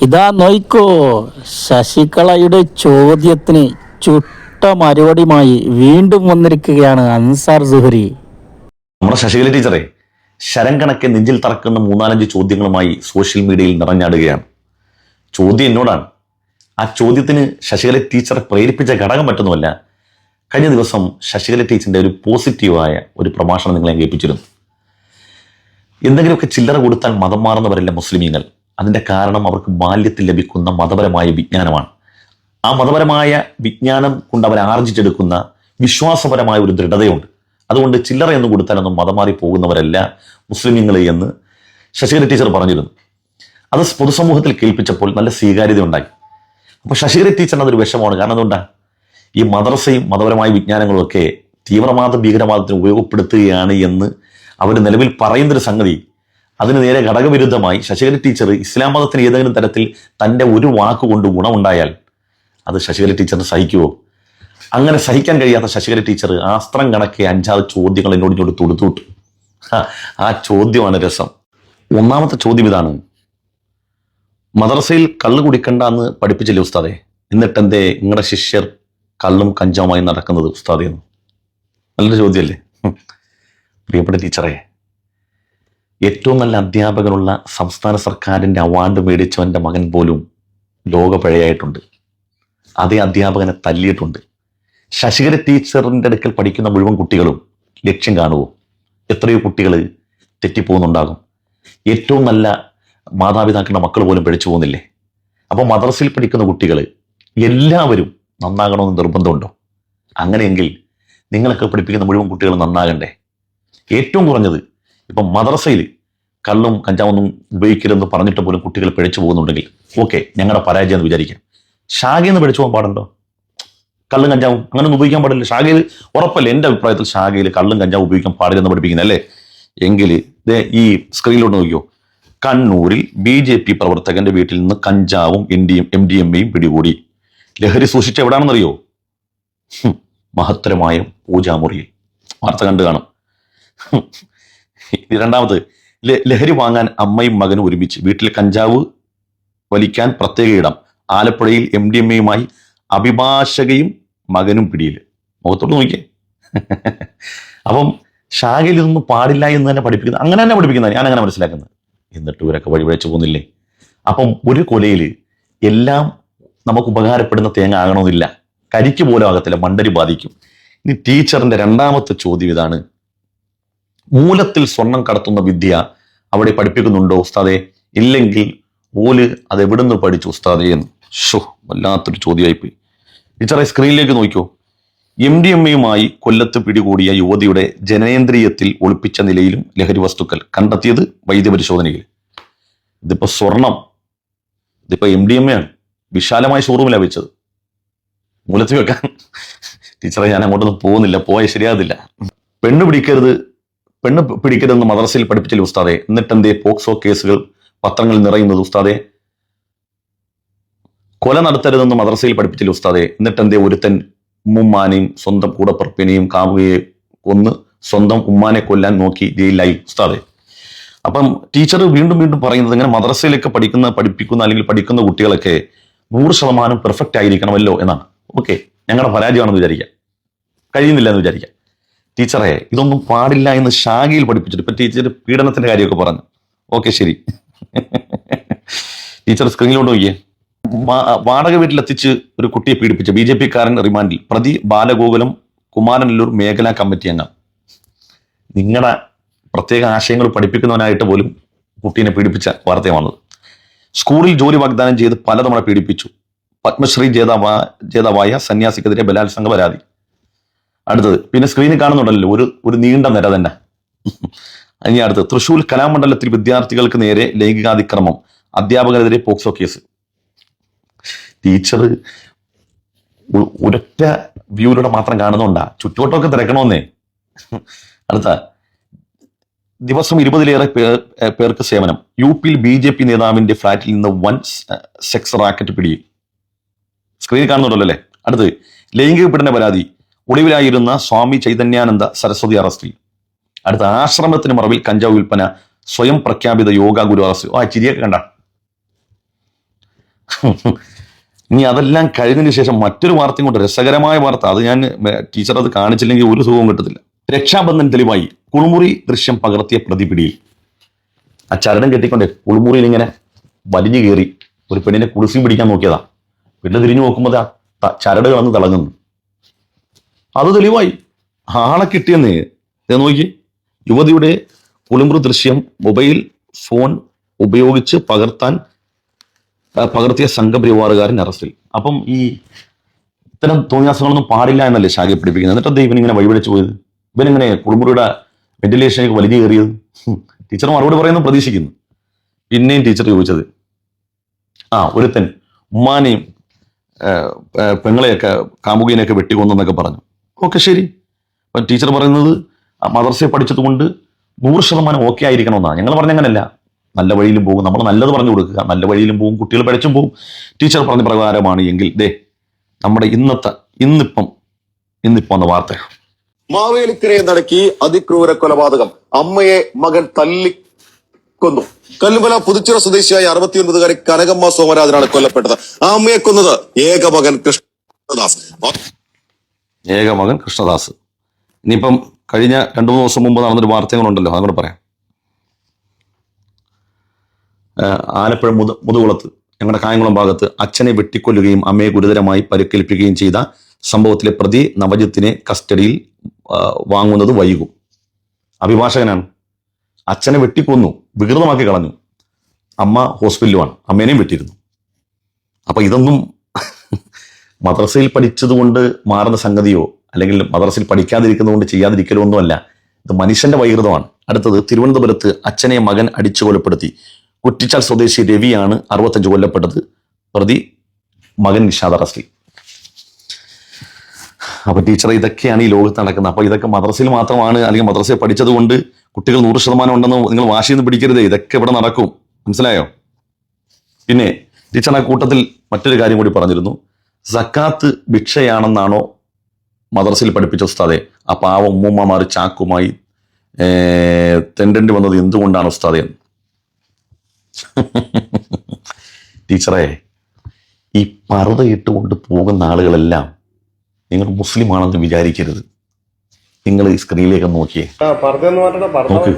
ഇതാ നോയിക്കോ ശശികളയുടെ ചോദ്യത്തിന് ചുട്ട മറുപടിയുമായി വീണ്ടും വന്നിരിക്കുകയാണ് അൻസാർ സുഹരി. നമ്മുടെ ശശികല ടീച്ചറെ ശരം കണക്കെ നെഞ്ചിൽ തറക്കുന്ന മൂന്നാലഞ്ച് ചോദ്യങ്ങളുമായി സോഷ്യൽ മീഡിയയിൽ നിറഞ്ഞാടുകയാണ്. ചോദ്യം എന്നോടാണ്. ആ ചോദ്യത്തിന് ശശികല ടീച്ചറെ പ്രേരിപ്പിച്ച ഘടകം മറ്റൊന്നുമല്ല കഴിഞ്ഞ ദിവസം ശശികല ടീച്ചറിന്റെ ഒരു പോസിറ്റീവായ ഒരു പ്രഭാഷണം നിങ്ങളെ കേൾപ്പിച്ചിരുന്നു. എന്തെങ്കിലുമൊക്കെ ചില്ലറ കൊടുത്താൽ മതം മാറുന്നവരല്ല മുസ്ലിമീങ്ങൾ? അതിന്റെ കാരണം അവർക്ക് ബാല്യത്തിൽ ലഭിക്കുന്ന മതപരമായ വിജ്ഞാനമാണ്. ആ മതപരമായ വിജ്ഞാനം കൊണ്ട് അവർ ആർജിച്ചെടുക്കുന്ന വിശ്വാസപരമായ ഒരു ദൃഢതയുണ്ട്. അതുകൊണ്ട് ചില്ലറ എന്ന് കൊടുത്താലൊന്നും മതം മാറി പോകുന്നവരല്ല മുസ്ലിമീങ്ങൾ എന്ന് ശശികല ടീച്ചർ പറഞ്ഞിരുന്നു. അത് പൊതുസമൂഹത്തിൽ കേൾപ്പിച്ചപ്പോൾ നല്ല സ്വീകാര്യത ഉണ്ടായി. അപ്പോൾ ശശികല ടീച്ചറിന് അതൊരു വിഷമമാണ്. കാരണം എന്തുകൊണ്ടാ? ഈ മദ്രസയും മതപരമായ വിജ്ഞാനങ്ങളും ഒക്കെ തീവ്രവാദ ഭീകരവാദത്തിന് ഉപയോഗപ്പെടുത്തുകയാണ് എന്ന് അവർ നിലവിൽ പറയുന്നൊരു സംഗതി അതിന് നേരെ ഘടകവിരുദ്ധമായി ശശികല ടീച്ചർ ഇസ്ലാം മതത്തിന് ഏതെങ്കിലും തരത്തിൽ തന്റെ ഒരു വാക്കുകൊണ്ട് ഗുണമുണ്ടായാൽ അത് ശശികല ടീച്ചറിന് സഹിക്കുമോ അങ്ങനെ സഹിക്കാൻ കഴിയാത്ത ശശികല ടീച്ചർ ആസ്ത്രം കണക്കെ അഞ്ചാറ് ചോദ്യങ്ങൾ എന്നോട് ഇങ്ങോട്ട് തൊടുത്തുവിട്ടു ആ, ചോദ്യമാണ് രസം. ഒന്നാമത്തെ ചോദ്യം ഇതാണ്. മദ്രസയിൽ കള്ള് കുടിക്കണ്ട എന്ന് പഠിപ്പിച്ചില്ലേ ഉസ്താദെ? എന്നിട്ട് എന്തേ നിങ്ങളുടെ ശിഷ്യർ കള്ളും കഞ്ചാവുമായി നടക്കുന്നത് ഉസ്താദെ എന്ന്? നല്ലൊരു ചോദ്യമല്ലേ? പ്രിയപ്പെട്ട ടീച്ചറെ ഏറ്റവും നല്ല അധ്യാപകനുള്ള സംസ്ഥാന സർക്കാരിന്റെ അവാർഡ് മേടിച്ചവന്റെ മകൻ പോലും ലോകപഴയായിട്ടുണ്ട് അതേ അധ്യാപകനെ തല്ലിയിട്ടുണ്ട്. ശശികര ടീച്ചറിന്റെ അടുക്കൽ പഠിക്കുന്ന മുഴുവൻ കുട്ടികളും ലക്ഷ്യം കാണുമോ എത്രയോ കുട്ടികൾ തെറ്റിപ്പോകുന്നുണ്ടാകും. ഏറ്റവും നല്ല മാതാപിതാക്കളുടെ മക്കൾ പോലും പഠിച്ചു പോകുന്നില്ലേ? അപ്പോൾ മദ്രസയിൽ പഠിക്കുന്ന കുട്ടികൾ എല്ലാവരും നന്നാകണമെന്ന് നിർബന്ധമുണ്ടോ? അങ്ങനെയെങ്കിൽ നിങ്ങളൊക്കെ പഠിപ്പിക്കുന്ന മുഴുവൻ കുട്ടികൾ നന്നാകണ്ടേ? ഏറ്റവും കുറഞ്ഞത് ഇപ്പം മദ്രസയിൽ കള്ളും കഞ്ചാവൊന്നും ഉപയോഗിക്കരുതെന്ന് പറഞ്ഞിട്ട് പോലും കുട്ടികൾ പിഴച്ചു പോകുന്നുണ്ടെങ്കിൽ ഓക്കെ ഞങ്ങളുടെ പരാജയം എന്ന് വിചാരിക്കാം. ശാഖയിൽ നിന്ന് പിഴച്ചു പോകാൻ പാടുണ്ടോ? കള്ളും കഞ്ചാവും അങ്ങനെയൊന്നും ഉപയോഗിക്കാൻ പാടില്ല. ശാഖയിൽ ഉറപ്പല്ല എന്റെ അഭിപ്രായത്തിൽ ശാഖയിൽ കള്ളും കഞ്ചാവും ഉപയോഗിക്കാൻ പാടില്ലെന്ന് പഠിപ്പിക്കുന്നത് അല്ലേ? എങ്കിൽ ഈ സ്ക്രീനിലോട്ട് നോക്കിയോ കണ്ണൂരിൽ ബി ജെ പി പ്രവർത്തകന്റെ വീട്ടിൽ നിന്ന് കഞ്ചാവും N D M M D M എയും പിടികൂടി. ലഹരി സൂക്ഷിച്ച എവിടാണെന്നറിയോ? മഹത്തരമായ പൂജാമുറിയിൽ. വാർത്ത കണ്ടു കാണും. രണ്ടാമത് ലഹരി വാങ്ങാൻ അമ്മയും മകനും ഒരുമിച്ച്. വീട്ടിൽ കഞ്ചാവ് വലിക്കാൻ പ്രത്യേക ഇടം. ആലപ്പുഴയിൽ എം ഡി എം എയുമായി അഭിഭാഷകയും മകനും പിടിയിൽ. മുഖത്തോട്ട് നോക്കിയേ. അപ്പം ശാഖയിൽ ഇതൊന്നും പാടില്ല എന്ന് തന്നെ പഠിപ്പിക്കുന്നത് അങ്ങനെ തന്നെ പഠിപ്പിക്കുന്നത് ഞാൻ അങ്ങനെ മനസ്സിലാക്കുന്നത്. എന്നിട്ട് ഇവരൊക്കെ വഴിപഴച്ച് പോകുന്നില്ലേ? അപ്പം ഒരു കൊലയിൽ എല്ലാം നമുക്ക് ഉപകാരപ്പെടുന്ന തേങ്ങ ആകണമെന്നില്ല. കരിക്ക് പോലും ആകത്തില്ല. മണ്ടരി ബാധിക്കും. ഇനി ടീച്ചറിന്റെ രണ്ടാമത്തെ ചോദ്യം ഇതാണ്. മൂലത്തിൽ സ്വർണം കടത്തുന്ന വിദ്യ അവിടെ പഠിപ്പിക്കുന്നുണ്ടോ ഉസ്താദെ? ഇല്ലെങ്കിൽ ഓൽ അത് എവിടുന്ന് പഠിച്ചു ഉസ്താദെ എന്ന്? ഷോ വല്ലാത്തൊരു ചോദ്യമായിപ്പോയി ടീച്ചറെ സ്ക്രീനിലേക്ക് നോക്കിയോ എം ഡി എം എയുമായി കൊല്ലത്ത് പിടികൂടിയ യുവതിയുടെ ജനേന്ദ്രിയത്തിൽ ഒളിപ്പിച്ച നിലയിലും ലഹരി വസ്തുക്കൾ കണ്ടെത്തിയത് വൈദ്യപരിശോധനയിൽ. ഇതിപ്പോ സ്വർണം ഇതിപ്പോ എം ഡി എം എ ആണ്. വിശാലമായ ഷോറൂമിലാണ് വെച്ചത്. മൂലത്തിൽ വെക്കാൻ. ടീച്ചറെ ഞാൻ അങ്ങോട്ടൊന്നും പോകുന്നില്ല. പോയാൽ ശരിയാകത്തില്ല. പെണ്ണ് പിടിക്കരുത് പെണ്ണ് പിടിക്കരുതെന്ന് മദ്രസയിൽ പഠിപ്പിച്ചില്ല ഉസ്താദെ. എന്നിട്ടെന്തേ പോക്സോ കേസുകൾ പത്രങ്ങളിൽ നിറയുന്നത് ഉസ്താദെ? കൊല നടത്തരുതെന്ന് മദ്രസയിൽ പഠിപ്പിച്ചില്ല ഉസ്താദെ. എന്നിട്ടെന്തേ ഒരുത്തൻ ഉമ്മാനെയും സ്വന്തം കൂടപ്പറപ്പിനെയും കാമുകയെ കൊന്ന് സ്വന്തം ഉമ്മാനെ കൊല്ലാൻ നോക്കി ജയിലായി ഉസ്താദെ. അപ്പം ടീച്ചർ വീണ്ടും വീണ്ടും പറയുന്നത് ഇങ്ങനെ മദ്രസയിലൊക്കെ പഠിക്കുന്ന പഠിപ്പിക്കുന്ന അല്ലെങ്കിൽ പഠിക്കുന്ന കുട്ടികളൊക്കെ നൂറ് ശതമാനം പെർഫെക്റ്റ് ആയിരിക്കണമല്ലോ എന്നാണ്. ഓക്കെ. ഞങ്ങളുടെ പരാജയമാണെന്ന് വിചാരിക്കാം. കഴിയുന്നില്ല എന്ന് വിചാരിക്കാം. ടീച്ചറെ ഇതൊന്നും പാടില്ല എന്ന് ഷാഗിയിൽ പഠിപ്പിച്ചിട്ട് ഇപ്പൊ ടീച്ചർ പീഡനത്തിന്റെ കാര്യമൊക്കെ പറഞ്ഞു. ഓക്കെ ശരി. ടീച്ചർ സ്ക്രീനിലോട്ട് നോക്കിയേ. വാടക വീട്ടിലെത്തിച്ച് ഒരു കുട്ടിയെ പീഡിപ്പിച്ച ബി ജെ പി കാരൻ റിമാൻഡിൽ. പ്രതി ബാലഗോകുലം കുമാരനല്ലൂർ മേഖലാ കമ്മിറ്റി അംഗം. നിങ്ങളുടെ പ്രത്യേക ആശയങ്ങൾ പഠിപ്പിക്കുന്നവനായിട്ട് പോലും കുട്ടീനെ പീഡിപ്പിച്ച വാർത്തയാണ് സ്കൂളിൽ ജോലി വാഗ്ദാനം ചെയ്ത് പലതവണ പീഡിപ്പിച്ചു. പത്മശ്രീ ജേതാവ ജേതാവായ സന്യാസിക്കെതിരെ ബലാത്സംഗ പരാതി. അടുത്തത്. പിന്നെ സ്ക്രീനിൽ കാണുന്നുണ്ടല്ലോ ഒരു ഒരു നീണ്ട നിര തന്നെ. ഇനി അടുത്ത് തൃശൂർ കലാമണ്ഡലത്തിൽ വിദ്യാർത്ഥികൾക്ക് നേരെ ലൈംഗികാതിക്രമം. അധ്യാപകരെതിരെ പോക്സോ കേസ്. ടീച്ചർ ഒരൊറ്റ വ്യൂയിലൂടെ മാത്രം കാണുന്നുണ്ടാ. ചുറ്റുവട്ടമൊക്കെ തിരക്കണമെന്നേ അടുത്ത. ദിവസം ഇരുപതിലേറെ പേർ പേർക്ക് സേവനം. യു പിയിൽ ബി ജെ പി നേതാവിന്റെ ഫ്ളാറ്റിൽ നിന്ന് വൻ സെക്സ് റാക്കറ്റ് പിടിയും. സ്ക്രീനിൽ കാണുന്നുണ്ടല്ലോ അല്ലേ? അടുത്ത് ലൈംഗിക പീഡന പരാതി. ഒളിവിലായിരുന്ന സ്വാമി ചൈതന്യാനന്ദ സരസ്വതി അറസ്റ്റിൽ. അടുത്ത ആശ്രമത്തിന് മറവിൽ കഞ്ചാവ് വിൽപ്പന സ്വയം പ്രഖ്യാപിത യോഗ ഗുരു അറസ്റ്റ് ആ ചിരിയൊക്കെ കണ്ട. ഇനി അതെല്ലാം കഴിഞ്ഞതിന് ശേഷം മറ്റൊരു വാർത്തയും കൊണ്ട് രസകരമായ വാർത്ത. അത് ഞാൻ ടീച്ചർ അത് കാണിച്ചില്ലെങ്കിൽ ഒരു സുഖവും കിട്ടത്തില്ല. രക്ഷാബന്ധൻ തെളിവായി. കുളിമുറി ദൃശ്യം പകർത്തിയ പ്രതിപിടിയിൽ. ആ ചരടം കെട്ടിക്കൊണ്ട് കുളിമുറിയിൽ ഇങ്ങനെ വലിഞ്ഞു കയറി ഒരു പെണ്ണിനെ കുളിസിയും പിടിക്കാൻ നോക്കിയതാ. പിന്നെ തിരിഞ്ഞു നോക്കുമ്പോൾ ആ ചരട് കളന്ന് തിളങ്ങുന്നു. അത് തെളിവായി. ആളെ കിട്ടിയെന്ന്. നോക്കി. യുവതിയുടെ കുളിമുറി ദൃശ്യം മൊബൈൽ ഫോൺ ഉപയോഗിച്ച് പകർത്താൻ പകർത്തിയ സംഘപരിവാറുകാരൻ അറസ്റ്റിൽ. അപ്പം ഈ ഇത്തരം തോന്നിയാസങ്ങളൊന്നും പാടില്ല എന്നല്ലേ ശാഖയെ പിടിപ്പിക്കുന്നത്? എന്നിട്ട് ദൈവം ഇങ്ങനെ വഴിപിടിച്ചു പോയത്? ഇവനിങ്ങനെ കുളിമുറിയുടെ വെന്റിലേഷനിലേക്ക് വലിഞ്ഞു കയറിയത്. ടീച്ചർ മറുപടി പറയുന്നു പ്രതീക്ഷിക്കുന്നു. പിന്നെയും ടീച്ചർ ചോദിച്ചത് ആ ഒരുത്തൻ ഉമ്മാനെയും പെങ്ങളെയൊക്കെ കാമുകീനെയൊക്കെ വെട്ടിക്കൊന്നെന്നൊക്കെ പറഞ്ഞു. ഓക്കെ ശരി. അപ്പം ടീച്ചർ പറയുന്നത് മദർസയെ പഠിച്ചത് കൊണ്ട് നൂറ് ശതമാനം ഓക്കെ ആയിരിക്കണമെന്നാണ്. ഞങ്ങൾ പറഞ്ഞ അങ്ങനല്ല. നല്ല വഴിയിലും പോകും. നമ്മൾ നല്ലത് പറഞ്ഞു കൊടുക്കുക. നല്ല വഴിയിലും പോകും. കുട്ടികൾ പഠിച്ചും പോകും. ടീച്ചർ പറഞ്ഞ പ്രകാരമാണ് എങ്കിൽ ദേ നമ്മുടെ ഇന്നത്തെ ഇന്നിപ്പം ഇന്നിപ്പം വന്ന വാർത്ത. മാവേലിക്കരയെ നടക്കി അതിക്രൂര കൊലപാതകം. അമ്മയെ മകൻ തല്ലി കൊന്നു. കല്ലുമല പുതുച്ചിറ സ്വദേശിയായ അറുപത്തിയൊൻപതുകാരി കനകമ്മ സോമരാജനാണ് കൊല്ലപ്പെട്ടത്. ആ അമ്മയെ കൊന്നത് ഏക മകൻ കൃഷ്ണദാസ്. ഏക മകൻ കൃഷ്ണദാസ്. ഇനിയിപ്പം കഴിഞ്ഞ രണ്ടു മൂന്ന് ദിവസം മുമ്പ് നടന്നൊരു വാർത്തകളുണ്ടല്ലോ അതുകൂടെ പറയാം. ആലപ്പുഴ മുത മുതുകുളത്ത് ഞങ്ങളുടെ കായംകുളം ഭാഗത്ത് അച്ഛനെ വെട്ടിക്കൊല്ലുകയും അമ്മയെ ഗുരുതരമായി പരിക്കേൽപ്പിക്കുകയും ചെയ്ത സംഭവത്തിലെ പ്രതി നവജിത്തിനെ കസ്റ്റഡിയിൽ വാങ്ങുന്നത് വൈകും. അഭിഭാഷകനാണ്. അച്ഛനെ വെട്ടിക്കൊന്നു വികൃതമാക്കി കളഞ്ഞു. അമ്മ ഹോസ്പിറ്റലുമാണ് അമ്മേനെയും വെട്ടിയിരുന്നു. അപ്പൊ ഇതൊന്നും മദ്രസയിൽ പഠിച്ചതുകൊണ്ട് മാറുന്ന സംഗതിയോ അല്ലെങ്കിൽ മദ്രസയിൽ പഠിക്കാതിരിക്കുന്നത് കൊണ്ട് ചെയ്യാതിരിക്കലോ ഒന്നുമല്ല. ഇത് മനുഷ്യന്റെ വൈകൃതമാണ്. അടുത്തത് തിരുവനന്തപുരത്ത് അച്ഛനെ മകൻ അടിച്ചു കൊലപ്പെടുത്തി. കുറ്റിച്ചാൽ സ്വദേശി രവിയാണ് അറുപത്തഞ്ച് കൊല്ലപ്പെട്ടത്. പ്രതി മകൻ നിഷാദ് അറസ്റ്റിൽ. അപ്പൊ ടീച്ചർ ഇതൊക്കെയാണ് ഈ ലോകത്ത് നടക്കുന്നത്. അപ്പൊ ഇതൊക്കെ മദ്രസയിൽ മാത്രമാണ് അല്ലെങ്കിൽ മദ്രസയിൽ പഠിച്ചത് കൊണ്ട് കുട്ടികൾ നൂറ് ശതമാനം ഉണ്ടെന്ന് നിങ്ങൾ വാശി വാശിയൊന്നും പിടിക്കരുത്. ഇതൊക്കെ ഇവിടെ നടക്കും. മനസ്സിലായോ? പിന്നെ ടീച്ചർ ആ കൂട്ടത്തിൽ മറ്റൊരു കാര്യം കൂടി പറഞ്ഞിരുന്നു. സക്കാത്ത് ഭിക്ഷയാണെന്നാണോ മദ്രസയിൽ പഠിപ്പിച്ച ഉസ്താദെ? ആ പാവം ഉമ്മൂമ്മമാർ ചാക്കുമായി തെണ്ടേണ്ടി വന്നത് എന്തുകൊണ്ടാണ് ഉസ്താദെ? ടീച്ചറേ ഈ പർദ്ദ ഇട്ടുകൊണ്ട് പോകുന്ന ആളുകളെല്ലാം നിങ്ങൾ മുസ്ലിം ആണെന്ന് വിചാരിക്കരുത്. നിങ്ങൾ ഈ സ്ക്രീനിലേക്ക് നോക്കിയേ. നോക്ക്.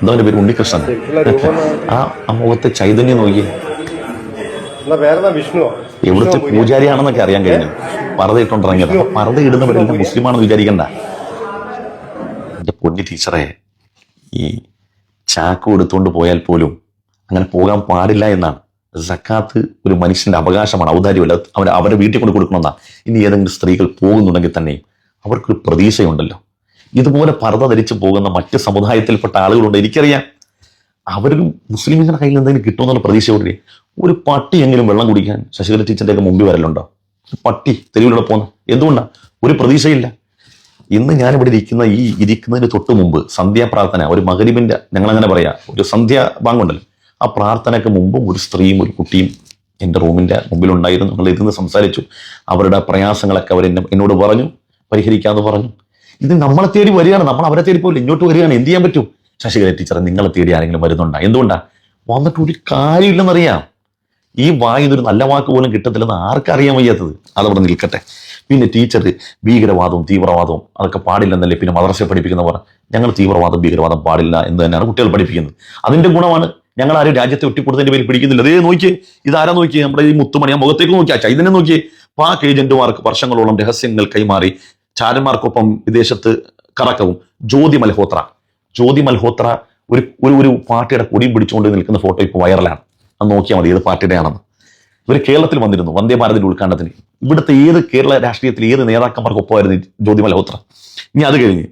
എന്താ പേര് ഉണ്ണികൃഷ്ണൻ. ആ ആ മുഖത്തെ ചൈതന്യം നോക്കിയേ. എവിടുത്തെ പൂജാരിയാണെന്നൊക്കെ അറിയാൻ കഴിഞ്ഞു. പറത ഇട്ടോണ്ടിറങ്ങിയത് അപ്പൊ പറത ഇടുന്നവരെല്ലാം മുസ്ലിമാണെന്ന് വിചാരിക്കണ്ട. എന്റെ പൊന്നി ടീച്ചറെ ഈ ചാക്ക് എടുത്തുകൊണ്ട് പോയാൽ പോലും അങ്ങനെ പോകാൻ പാടില്ല എന്നാണ്. സക്കാത്ത് ഒരു മനുഷ്യന്റെ അവകാശമാണ് ഔദാര്യമല്ല. അവർ അവരെ വീട്ടിൽ കൊണ്ട് കൊടുക്കണമെന്നാ. ഇനി ഏതെങ്കിലും സ്ത്രീകൾ പോകുന്നുണ്ടെങ്കിൽ തന്നെ അവർക്കൊരു പ്രതീക്ഷയുണ്ടല്ലോ. ഇതുപോലെ പർദ്ദ ധരിച്ചു പോകുന്ന മറ്റ് സമുദായത്തിൽപ്പെട്ട ആളുകളുണ്ട് എനിക്കറിയാം. അവരും മുസ്ലിമിങ്ങളുടെ കയ്യിൽ എന്തെങ്കിലും കിട്ടുമെന്നുള്ള പ്രതീക്ഷയോടെ ഒരു പട്ടി പട്ടിയെങ്കിലും വെള്ളം കുടിക്കാൻ ശശികല ടീച്ചറിന്റെ ഒക്കെ മുമ്പിൽ വരലുണ്ടോ? പട്ടി തെരുവിലൂടെ പോകുന്ന. എന്തുകൊണ്ടാ? ഒരു പ്രതീക്ഷയില്ല. ഇന്ന് ഞാനിവിടെ ഇരിക്കുന്ന ഈ ഇരിക്കുന്നതിന് തൊട്ട് മുമ്പ് സന്ധ്യാപ്രാർത്ഥന ഒരു മകരിബിന്റെ ഞങ്ങൾ അങ്ങനെ പറയാ ഒരു സന്ധ്യ ബാങ്കുണ്ടല്ലോ ആ പ്രാർത്ഥനയ്ക്ക് മുമ്പും ഒരു സ്ത്രീയും ഒരു കുട്ടിയും എന്റെ റൂമിന്റെ മുമ്പിലുണ്ടായിരുന്നു ഞങ്ങൾ ഇരുന്ന് സംസാരിച്ചു. അവരുടെ പ്രയാസങ്ങളൊക്കെ അവർ എന്നെ എന്നോട് പറഞ്ഞു പരിഹരിക്കാന്ന് പറഞ്ഞു. ഇത് നമ്മളെ തേടി വരികയാണ് നമ്മൾ അവരെ തേടി പോലും ഇങ്ങോട്ട് വരികയാണ് എന്ത് ചെയ്യാൻ പറ്റും? ശശികല ടീച്ചർ നിങ്ങളെ തേടി ആരെങ്കിലും വരുന്നുണ്ടോ? എന്തുകൊണ്ടാ? വന്നിട്ട് ഒരു കാര്യമില്ലെന്നറിയാം. ഈ വായി ഇതൊരു നല്ല വാക്ക് പോലും കിട്ടത്തില്ലെന്ന് ആർക്കറിയാൻ വയ്യാത്തത്. അതവിടെ നിൽക്കട്ടെ. പിന്നെ ടീച്ചർ ഭീകരവാദവും തീവ്രവാദവും അതൊക്കെ പാടില്ലെന്നല്ലേ പിന്നെ മദ്രസയെ പഠിപ്പിക്കുന്നവർ ഞങ്ങൾ തീവ്രവാദം ഭീകരവാദം പാടില്ല എന്ന് തന്നെയാണ് കുട്ടികൾ പഠിപ്പിക്കുന്നത്. അതിന്റെ ഗുണമാണ് ഞങ്ങൾ ആരും രാജ്യത്തെ ഒറ്റിക്കൊടുത്തതിന്റെ പേരിൽ പിടിക്കുന്നില്ല. അതേ നോക്കിയേ ഇതാരാ നോക്കിയേ? നമ്മുടെ ഈ മുത്തുമണി ആ മുഖത്തേക്ക് നോക്കിയാ. ചൈതന്യം നോക്കിയേ. പാക് ഏജന്റുമാർക്ക് വർഷങ്ങളോളം രഹസ്യങ്ങൾ കൈമാറി. ചാരന്മാർക്കൊപ്പം വിദേശത്ത് കറക്കവും. ജ്യോതി മൽഹോത്ര ജ്യോതി മൽഹോത്ര ഒരു ഒരു ഒരു പാർട്ടിയുടെ കൊടിയും പിടിച്ചുകൊണ്ട് നിൽക്കുന്ന ഫോട്ടോ ഇപ്പോൾ വൈറലാണ്. അത് നോക്കിയാൽ മതി ഏത് പാർട്ടിയുടെയാണെന്ന്. ഇവർ കേരളത്തിൽ വന്നിരുന്നു വന്ദേ ഭാരതിന്റെ ഉദ്ഘാടനത്തിന്. ഇവിടുത്തെ ഏത് കേരള രാഷ്ട്രീയത്തിൽ ഏത് നേതാക്കന്മാർക്കൊപ്പമായിരുന്നു ജ്യോതി മൽഹോത്ര? ഇനി അത് കഴിഞ്ഞ്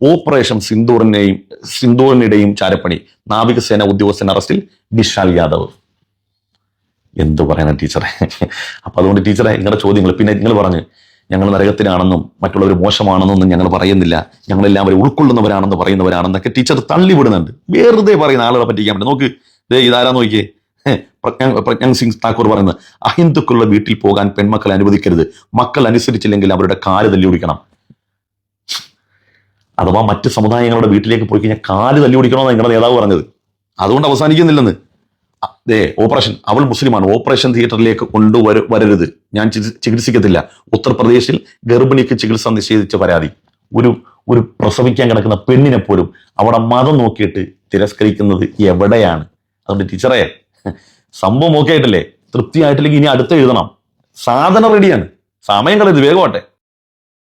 ഓപ്പറേഷൻ സിന്ദൂറിനെയും സിന്ദൂറിനിടെയും ചാരപ്പണി നാവികസേന ഉദ്യോഗസ്ഥൻ അറസ്റ്റിൽ വിശാൽ യാദവ്. എന്ത് പറയാനാണ് ടീച്ചറെ? അപ്പൊ അതുകൊണ്ട് ടീച്ചറെ നിങ്ങളുടെ ചോദ്യങ്ങൾ പിന്നെ നിങ്ങൾ പറഞ്ഞ് ഞങ്ങൾ നരകത്തിലാണെന്നും മറ്റുള്ളവർ മോശമാണെന്നൊന്നും ഞങ്ങൾ പറയുന്നില്ല. ഞങ്ങളെല്ലാവരും ഉൾക്കൊള്ളുന്നവരാണെന്ന് പറയുന്നവരാണെന്നൊക്കെ ടീച്ചർ തള്ളിവിടുന്നുണ്ട്. വെറുതെ പറയുന്ന ആളുകളെ പറ്റിക്കാൻ പറ്റും നോക്ക് ദേ ഇതാരാ നോക്കിയേ? ഹേ, പ്രജ്ഞാ പ്രജ്ഞാൻ സിംഗ് താക്കൂർ പറയുന്നത് അഹിന്ദുക്കളുടെ വീട്ടിൽ പോകാൻ പെൺമക്കളെ അനുവദിക്കരുത്. മക്കൾ അനുസരിച്ചില്ലെങ്കിൽ അവരുടെ കാൽ തല്ലി ഓടിക്കണം. അഥവാ മറ്റ് സമുദായങ്ങളുടെ വീട്ടിലേക്ക് പോയി കഴിഞ്ഞാൽ കാൽ തല്ലി ഓടിക്കണമെന്ന് നിങ്ങളുടെ നേതാവ് പറഞ്ഞത്. അതുകൊണ്ട് അവസാനിക്കുന്നില്ലെന്ന്. ദേ ഓപ്പറേഷൻ. അവൾ മുസ്ലിമാണ്. ഓപ്പറേഷൻ തിയേറ്ററിലേക്ക് കൊണ്ടുവര വരരുത്. ഞാൻ ചികി- ചികിത്സിക്കത്തില്ല. ഉത്തർപ്രദേശിൽ ഗർഭിണിക്ക് ചികിത്സ നിഷേധിച്ച പരാതി. ഒരു ഒരു പ്രസവിക്കാൻ കിടക്കുന്ന പെണ്ണിനെ പോലും അവിടെ മതം നോക്കിയിട്ട് തിരസ്കരിക്കുന്നത് എവിടെയാണ്? അതുകൊണ്ട് ടീച്ചറെ സംഭവം ഓക്കെ ആയിട്ടല്ലേ? തൃപ്തിയായിട്ടില്ലെങ്കിൽ ഇനി അടുത്ത് എഴുതണം. സാധനം റെഡിയാണ് സമയം കളയത് വേഗമാട്ടെ